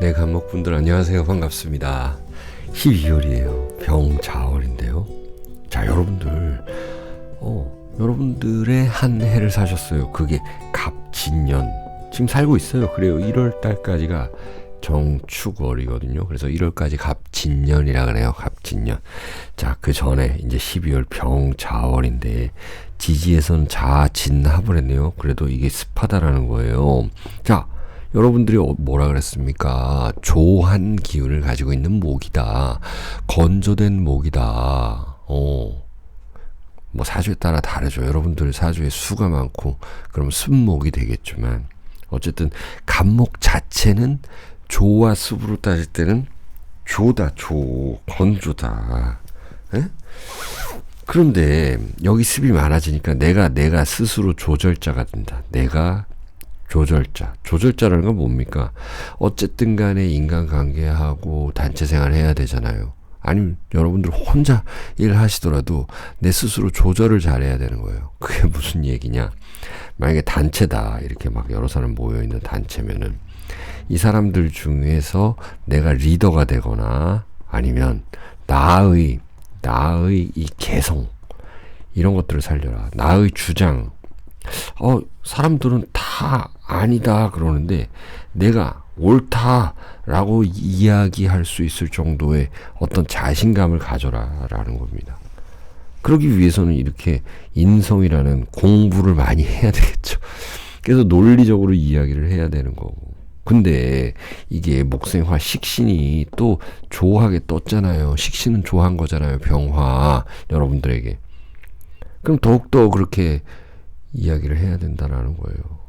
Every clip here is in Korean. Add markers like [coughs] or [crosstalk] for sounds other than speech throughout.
네, 간목분들 안녕하세요. 반갑습니다. 12월이에요. 병자월인데요. 자, 여러분들, 어, 여러분들의 한 해를 사셨어요. 그게 갑진년. 지금 살고 있어요. 그래요. 1월 달까지가 정축월이거든요. 그래서 1월까지 갑진년이라 그래요. 갑진년. 자, 그 전에 이제 12월 병자월인데 지지에선 자진합을 했네요. 그래도 이게 습하다라는 거예요. 자, 여러분들이 어, 뭐라 그랬습니까? 조한 기운을 가지고 있는 목이다. 건조된 목이다. 어. 뭐 사주에 따라 다르죠. 여러분들 사주에 수가 많고 그럼 순목이 되겠지만 어쨌든 간목 자체는 조와 습으로 따질 때는 조다 조 건조다. 에? 그런데 여기 습이 많아지니까 내가 내가 스스로 조절자가 된다. 내가 조절자. 조절자라는 건 뭡니까? 어쨌든 간에 인간관계하고 단체 생활 해야 되잖아요. 아니면 여러분들 혼자 일하시더라도 내 스스로 조절을 잘해야 되는 거예요. 그게 [laughs] 무슨 얘기냐? 만약에 단체다. 이렇게 막 여러 사람 모여있는 단체면은 이 사람들 중에서 내가 리더가 되거나 아니면 나의, 나의 이 개성, 이런 것들을 살려라. 나의 주장. 어, 사람들은 다 아니다 그러는데 내가 옳다라고 이야기할 수 있을 정도의 어떤 자신감을 가져라라는 겁니다. 그러기 위해서는 이렇게 인성이라는 공부를 많이 해야 되겠죠. 그래서 논리적으로 이야기를 해야 되는 거고. 근데 이게 목생화 식신이 또 조하게 떴잖아요. 식신은 조한 거잖아요. 병화 여러분들에게. 그럼 더욱더 그렇게 이야기를 해야 된다라는 거예요.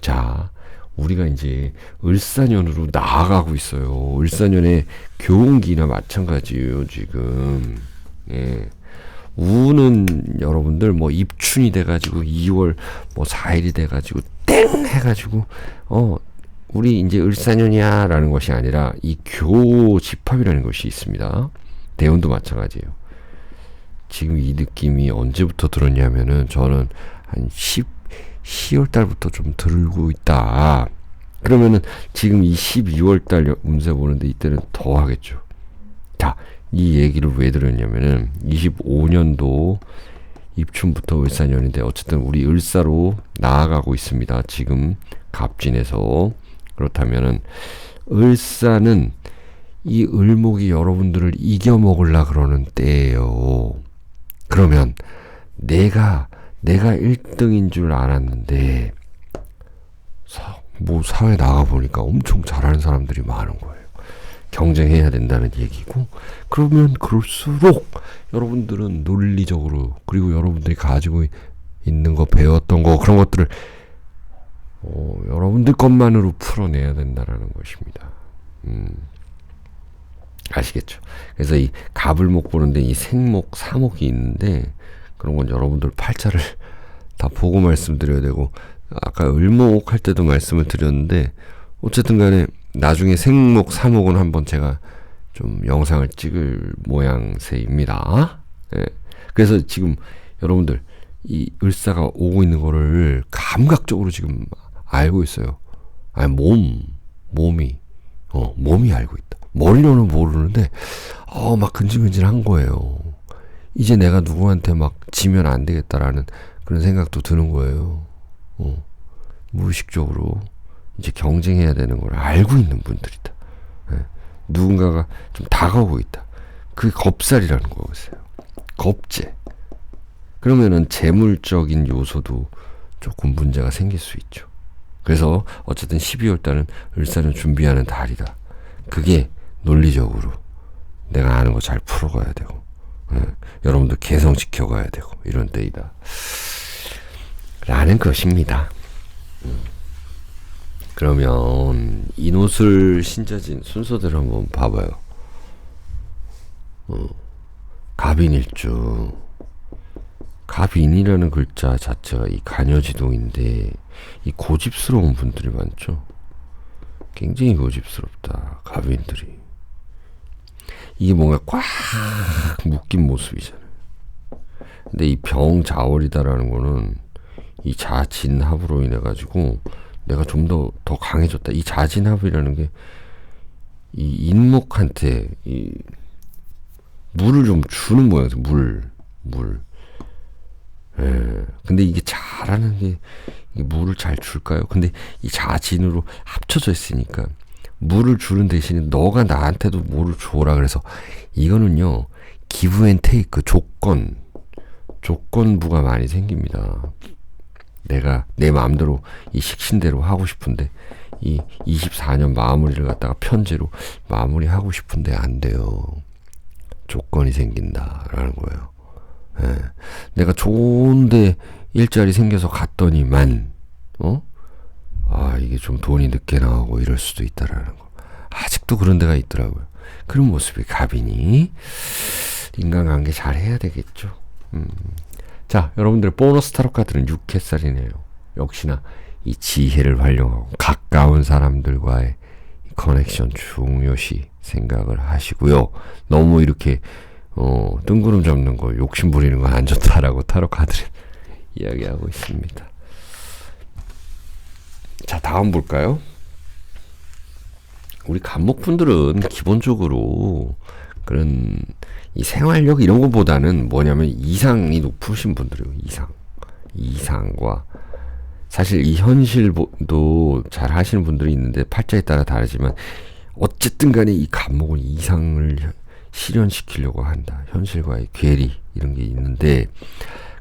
자, 우리가 이제 을사년으로 나아가고 있어요. 을사년의 교운기나 마찬가지예요, 지금. 예. 우는 여러분들 뭐 입춘이 돼가지고 2월 뭐 4일이 돼가지고 땡 해가지고 어 우리 이제 을사년이야라는 것이 아니라 이 교 집합이라는 것이 있습니다. 대운도 마찬가지예요. 지금 이 느낌이 언제부터 들었냐면은 저는 한 10, 10월 달부터 좀 들고 있다. 그러면은 지금 이 12월 달 운세 보는데 이때는 더 하겠죠. 자, 이 얘기를 왜 들었냐면은 25년도 입춘부터 을사년인데 어쨌든 우리 을사로 나아가고 있습니다. 지금 갑진에서 그렇다면은 을사는 이 을목이 여러분들을 이겨 먹으려 그러는 때예요. 그러면 내가 내가 1등인 줄 알았는데 사, 뭐 사회 나가 보니까 엄청 잘하는 사람들이 많은 거예요. 경쟁해야 된다는 얘기고 그러면 그럴수록 여러분들은 논리적으로 그리고 여러분들이 가지고 있는 거 배웠던 거 그런 것들을 어, 여러분들 것만으로 풀어내야 된다라는 것입니다. 음. 아시겠죠? 그래서 이 갑을 못 보는데 이 생목, 사목이 있는데 그런 건 여러분들 팔자를 [laughs] 다 보고 말씀드려야 되고 아까 을목 할 때도 말씀을 드렸는데 어쨌든 간에 나중에 생목, 사목은 한번 제가 좀 영상을 찍을 모양새입니다. 예. 그래서 지금 여러분들 이 을사가 오고 있는 거를 감각적으로 지금 알고 있어요. 아니 몸, 몸이 어 몸이 알고 있다. 머리로는 모르는데 어 막 근질근질한 거예요. 이제 내가 누구한테 막 지면 안 되겠다라는 그런 생각도 드는 거예요. 어. 무의식적으로 이제 경쟁해야 되는 걸 알고 있는 분들이다. 예. 누군가가 좀 다가오고 있다. 그게 겁살이라는 거였어요. 겁제. 그러면은 재물적인 요소도 조금 문제가 생길 수 있죠. 그래서 어쨌든 12월 달은 을사를 준비하는 달이다. 그게 논리적으로 내가 아는 거 잘 풀어가야 되고 예, 여러분들 개성 지켜가야 되고 이런 때이다. 라는 것입니다. 음. 그러면 이노술 신자진 순서대로 한번 봐봐요. 어, 갑인일주 갑인이라는 글자 자체가 이 간여지동인데 이 고집스러운 분들이 많죠. 굉장히 고집스럽다. 갑인들이. 이게 뭔가 꽉 묶인 모습이잖아요. 근데 이 병자월이다라는 거는 이 자진합으로 인해 가지고 내가 좀 더더 강해졌다. 이 자진합이라는 게 이 인목한테 이 물을 좀 주는 모양이죠. 물, 물. 예. 근데 이게 잘하는 게 물을 잘 줄까요? 근데 이 자진으로 합쳐져 있으니까 물을 주는 대신에 너가 나한테도 물을 줘라 그래서 이거는요 기브 앤 테이크 조건 조건부가 많이 생깁니다. 내가 내 마음대로 이 식신대로 하고 싶은데 이 24년 마무리를 갖다가 편제로 마무리하고 싶은데 안 돼요. 조건이 생긴다라는 거예요. 예. 내가 좋은데 일자리 생겨서 갔더니만 어? 아 이게 좀 돈이 늦게 나오고 이럴 수도 있다라는 거. 아직도 그런 데가 있더라고요. 그런 모습이 갑이니 인간관계 잘 해야 되겠죠. 음. 자, 여러분들 보너스 타로 카드는 6햇살이네요. 역시나 이 지혜를 활용하고 가까운 사람들과의 커넥션 중요시 생각을 하시고요. 너무 이렇게 어, 뜬구름 잡는 거, 욕심 부리는 건 안 좋다라고 타로 카드를 [laughs] 이야기하고 있습니다. 자, 다음 볼까요? 우리 간목분들은 기본적으로 그런 이 생활력 이런 것보다는 뭐냐면 이상이 높으신 분들이에요. 이상. 이상과 사실 이 현실도 잘 하시는 분들이 있는데 팔자에 따라 다르지만 어쨌든 간에 이 감목은 이상을 실현시키려고 한다. 현실과의 괴리 이런 게 있는데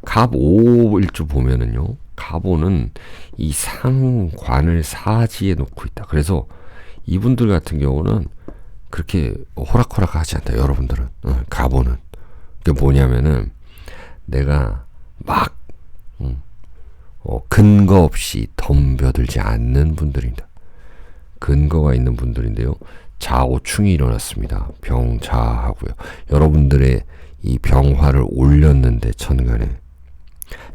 갑오일주 보면은요. 갑오는 이 상관을 사지에 놓고 있다. 그래서 이분들 같은 경우는 그렇게 호락호락 하지 않다. 여러분들은. 어, 가보는. 그게 뭐냐면은 내가 막, 음, 어, 근거 없이 덤벼들지 않는 분들입니다. 근거가 있는 분들인데요. 자오충이 일어났습니다. 병자하고요. 여러분들의 이 병화를 올렸는데 천간에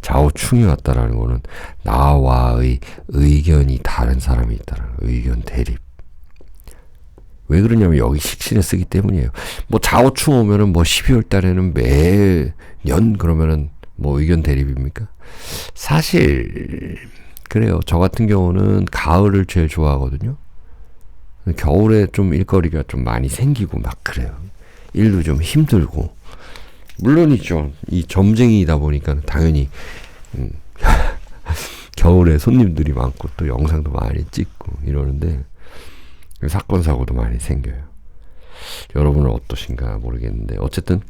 좌우충이 왔다라는 거는 나와의 의견이 다른 사람이 있다라는 의견 대립. 왜 그러냐면 여기 식신에 쓰기 때문이에요. 뭐 좌우충 오면은 뭐 12월 달에는 매년 그러면은 뭐 의견 대립입니까? 사실 그래요. 저 같은 경우는 가을을 제일 좋아하거든요. 겨울에 좀 일거리가 좀 많이 생기고 막 그래요. 일도 좀 힘들고 물론이죠. 이 점쟁이다 보니까 당연히 음, [laughs] 겨울에 손님들이 많고 또 영상도 많이 찍고 이러는데 사건 사고도 많이 생겨요. 여러분은 어떠신가 모르겠는데 어쨌든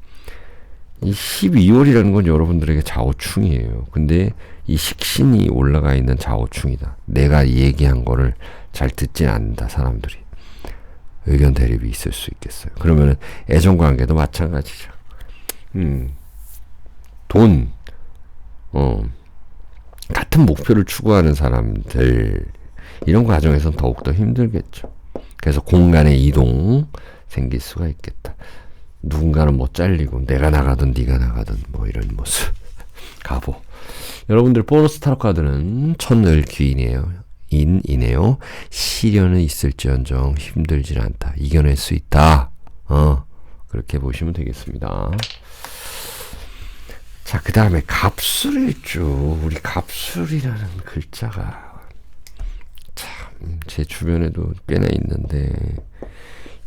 이 12월이라는 건 여러분들에게 좌우충이에요. 근데 이 식신이 올라가 있는 좌우충이다. 내가 얘기한 거를 잘 듣지 않는다 사람들이. 의견 대립이 있을 수 있겠어요. 그러면은 애정 관계도 마찬가지죠. 음. 돈, 어, 같은 목표를 추구하는 사람들, 이런 과정에서는 더욱더 힘들겠죠. 그래서 공간의 이동 생길 수가 있겠다. 누군가는 뭐 잘리고 내가 나가든 네가 나가든 뭐 이런 모습. [laughs] 가보. 여러분들 보너스 타로 카드는 천을 귀인이에요. 인이네요. 시련은 있을지언정 힘들지 않다. 이겨낼 수 있다. 어, 그렇게 보시면 되겠습니다. 자, 그 다음에 갑술일 주. 우리 갑술이라는 글자가 참, 제 주변에도 꽤나 있는데,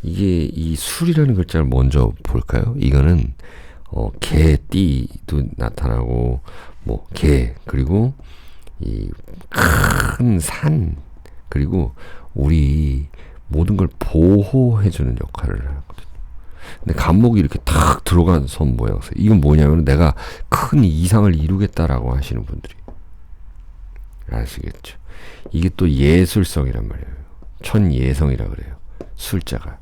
이게 이 술이라는 글자를 먼저 볼까요? 이거는, 어, 개, 띠도 나타나고, 뭐, 개, 그리고 이 큰 산, 그리고 우리 모든 걸 보호해주는 역할을 하거든요. 근데 감목이 이렇게 탁 들어간 선 모양새. 이건 뭐냐면 내가 큰 이상을 이루겠다라고 하시는 분들이 아시겠죠. 이게 또 예술성이란 말이에요. 천예성이라 그래요. 술자가.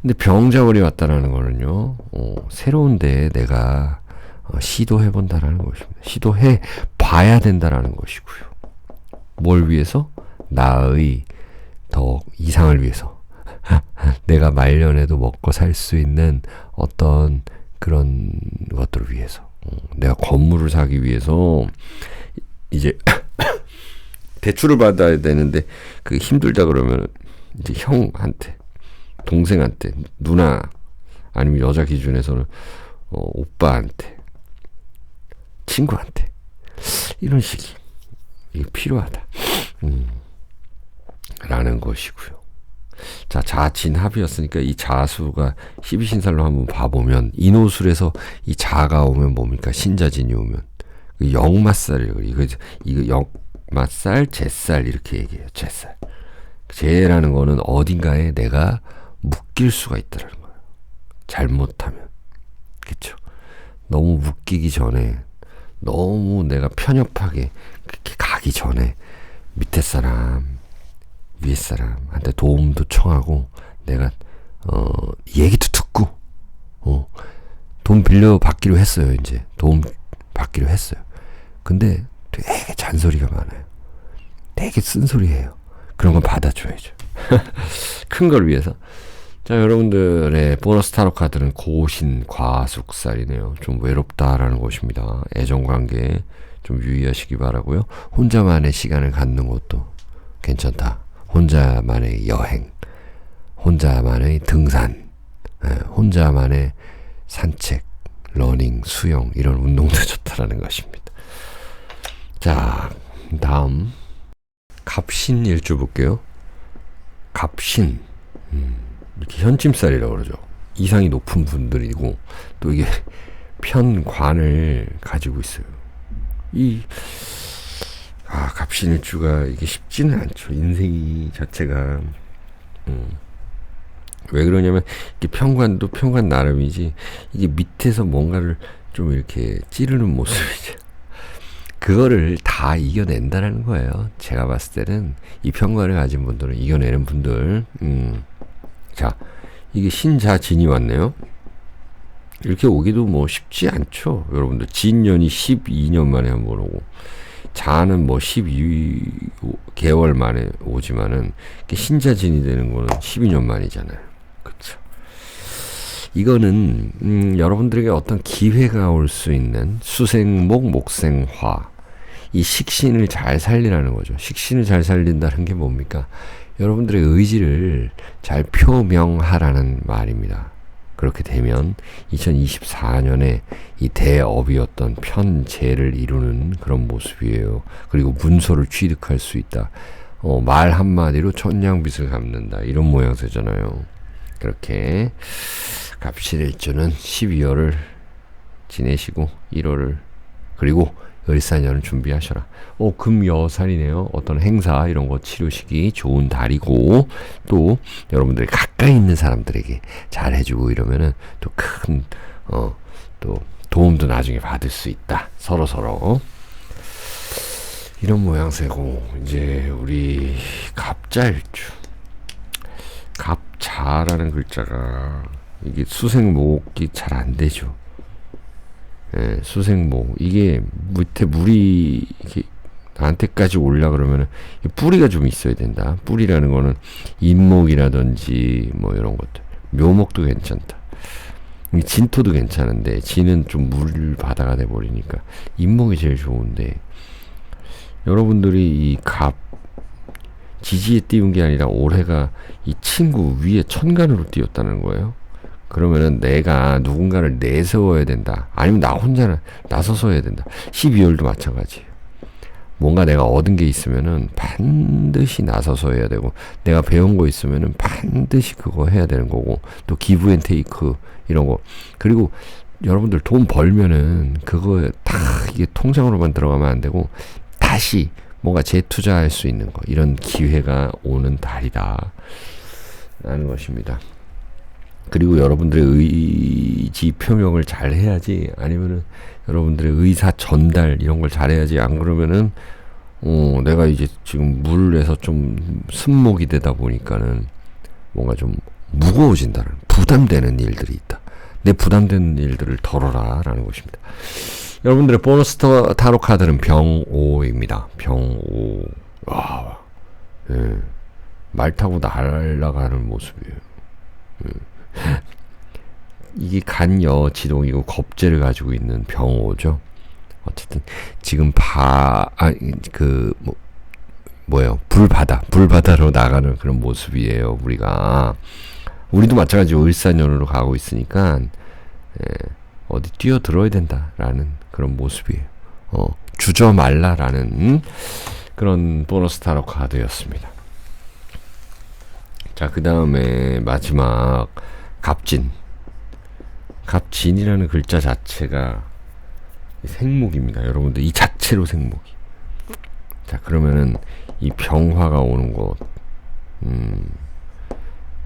근데 병자월이 왔다라는 거는요, 어, 새로운데 내가 어, 시도해본다라는 것입니다. 시도해 봐야 된다라는 것이고요. 뭘 위해서? 나의 더 이상을 위해서. 내가 말년에도 먹고 살 수 있는 어떤 그런 것들을 위해서. 어, 내가 건물을 사기 위해서 이제 [coughs] 대출을 받아야 되는데 그 힘들다 그러면 이제 형한테 동생한테 누나 아니면 여자 기준에서는 어, 오빠한테 친구한테 이런 식이 필요하다. 음, 라는 것이고요. 자, 자진합이었으니까 이 자수가 12신살로 한번 봐보면 인호술에서 이 자가 오면 뭡니까? 신자진이 오면 그 그래요. 이거 이거 영맛살, 제살 이렇게 얘기해요. 제살. 제라는 거는 어딘가에 내가 묶일 수가 있다라는 거예요. 잘못하면. 그렇죠. 너무 묶이기 전에 너무 내가 편협하게 그렇게 가기 전에 밑에 사람, 위에 사람한테 도움도 청하고 내가 어 얘기도 듣고 어 돈 빌려 받기로 했어요 이제. 도움 받기로 했어요. 근데 되게 잔소리가 많아요. 되게 쓴소리해요. 그런 건 받아줘야죠. [laughs] 큰 걸 위해서. 자 여러분들의 보너스 타로 카드는 고신 과숙살이네요. 좀 외롭다라는 것입니다. 애정관계 좀 유의하시기 바라고요. 혼자만의 시간을 갖는 것도 괜찮다 혼자만의 여행, 혼자만의 등산, 예, 혼자만의 산책, 러닝, 수영 이런 운동도 [laughs] 좋다라는 것입니다. 자, 다음 갑신 일주 볼게요. 갑신 음, 이렇게 현침살이라고 그러죠. 이상이 높은 분들이고 또 이게 [laughs] 편관을 가지고 있어요. 이 아, 갑신일주가 이게 쉽지는 않죠. 인생이 자체가. 음. 왜 그러냐면, 이게 평관도 평관 나름이지, 이게 밑에서 뭔가를 좀 이렇게 찌르는 모습이죠. 그거를 다 이겨낸다는 거예요. 제가 봤을 때는 이 평관을 가진 분들은 이겨내는 분들. 음. 자, 이게 신자진이 왔네요. 이렇게 오기도 뭐 쉽지 않죠. 여러분들. 진년이 12년 만에 한 번 오고. 자는 뭐 12개월 만에 오지만은 신자진이 되는 거는 12년 만이잖아요. 그렇죠. 이거는 음, 여러분들에게 어떤 기회가 올 수 있는 수생목 목생화 이 식신을 잘 살리라는 거죠. 식신을 잘 살린다는 게 뭡니까? 여러분들의 의지를 잘 표명하라는 말입니다. 그렇게 되면 2024년에 이 대업이었던 편재를 이루는 그런 모습이에요. 그리고 문서를 취득할 수 있다. 어, 말 한마디로 천냥빚을 갚는다. 이런 모양새잖아요. 그렇게 갑실일주는 12월을 지내시고 1월을 그리고 을사년을 준비하셔라. 어, 금여살이네요. 어떤 행사 이런 거 치르시기 좋은 달이고 또 여러분들이 가까이 있는 사람들에게 잘 해주고 이러면은 또 큰 어, 또 도움도 나중에 받을 수 있다. 서로 서로 이런 모양새고 이제 우리 갑자일주 갑자라는 글자가 이게 수생목이 잘안 되죠. 예, 수생모 이게 밑에 물이 이렇게 나한테까지 올라 그러면은 뿌리가 좀 있어야 된다. 뿌리라는 거는 인목이라든지 뭐 이런 것들 묘목도 괜찮다. 진토도 괜찮은데 진은 좀 물 바다가 돼 버리니까 인목이 제일 좋은데 여러분들이 이 갑 지지에 띄운 게 아니라 올해가 이 친구 위에 천간으로 띄었다는 거예요. 그러면은 내가 누군가를 내세워야 된다. 아니면 나 혼자 나서서 해야 된다. 12월도 마찬가지예요. 뭔가 내가 얻은 게 있으면은 반드시 나서서 해야 되고 내가 배운 거 있으면은 반드시 그거 해야 되는 거고 또 기브 앤 테이크 이런 거 그리고 여러분들 돈 벌면은 그거 다 이게 통장으로만 들어가면 안 되고 다시 뭔가 재투자할 수 있는 거 이런 기회가 오는 달이다 라는 것입니다. 그리고 여러분들의 의지 표명을 잘 해야지 아니면은 여러분들의 의사 전달 이런 걸 잘해야지 안 그러면은 어 내가 이제 지금 물에서 좀 승목이 되다 보니까는 뭔가 좀 무거워진다는 부담되는 일들이 있다. 내 부담되는 일들을 덜어라라는 것입니다. 여러분들의 보너스 타로 카드는 병오입니다. 병오. 와, 예. 말 타고 날아가는 모습이에요. 예. 이게 간여 지동이고 겁재를 가지고 있는 병오죠. 어쨌든 지금 바아그 뭐, 뭐예요 불바다 불바다로 나가는 그런 모습이에요 우리가 우리도 마찬가지로 을사년으로 가고 있으니까 예, 어디 뛰어 들어야 된다라는 그런 모습이에요. 어, 주저 말라라는 그런 보너스 타로 카드였습니다. 자, 그 다음에 마지막 갑진. 갑진이라는 글자 자체가 생목입니다. 여러분들 이 자체로 생목이. 자, 그러면은 이 병화가 오는 곳. 음.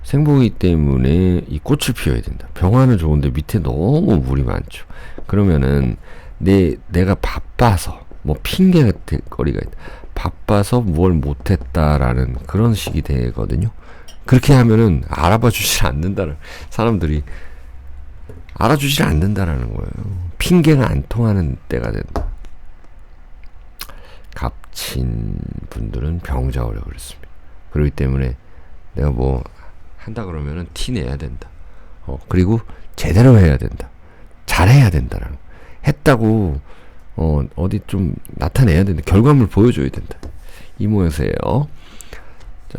생목이기 때문에 이 꽃을 피워야 된다. 병화는 좋은데 밑에 너무 물이 많죠. 그러면은 내 내가 바빠서 뭐 핑계거리가 있다. 바빠서 뭘 못했다라는 그런 식이 되거든요. 그렇게 하면은 알아봐 주질 않는다는 사람들이 알아주질 않는다라는 거예요. 핑계가 안 통하는 때가 된다. 갑친 분들은 병자오라 그랬습니다. 그렇기 때문에 내가 뭐 한다 그러면은 티 내야 된다. 어, 그리고 제대로 해야 된다. 잘해야 된다라는. 했다고 어, 어디 좀 나타내야 된다. 결과물 보여줘야 된다. 이 모양새예요. 자,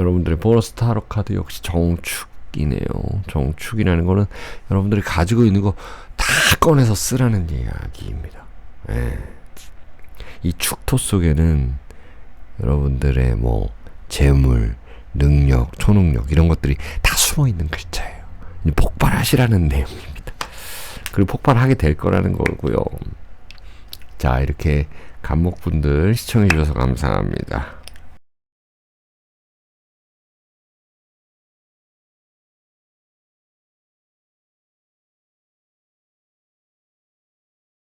여러분들의 보너스 타로 카드 역시 정축이네요. 정축이라는 거는 여러분들이 가지고 있는 거 다 꺼내서 쓰라는 이야기입니다. 예. 이 축토 속에는 여러분들의 뭐 재물, 능력, 초능력 이런 것들이 다 숨어 있는 글자예요. 폭발하시라는 내용입니다. 그리고 폭발하게 될 거라는 거고요. 자, 이렇게 간목분들 시청해 주셔서 감사합니다.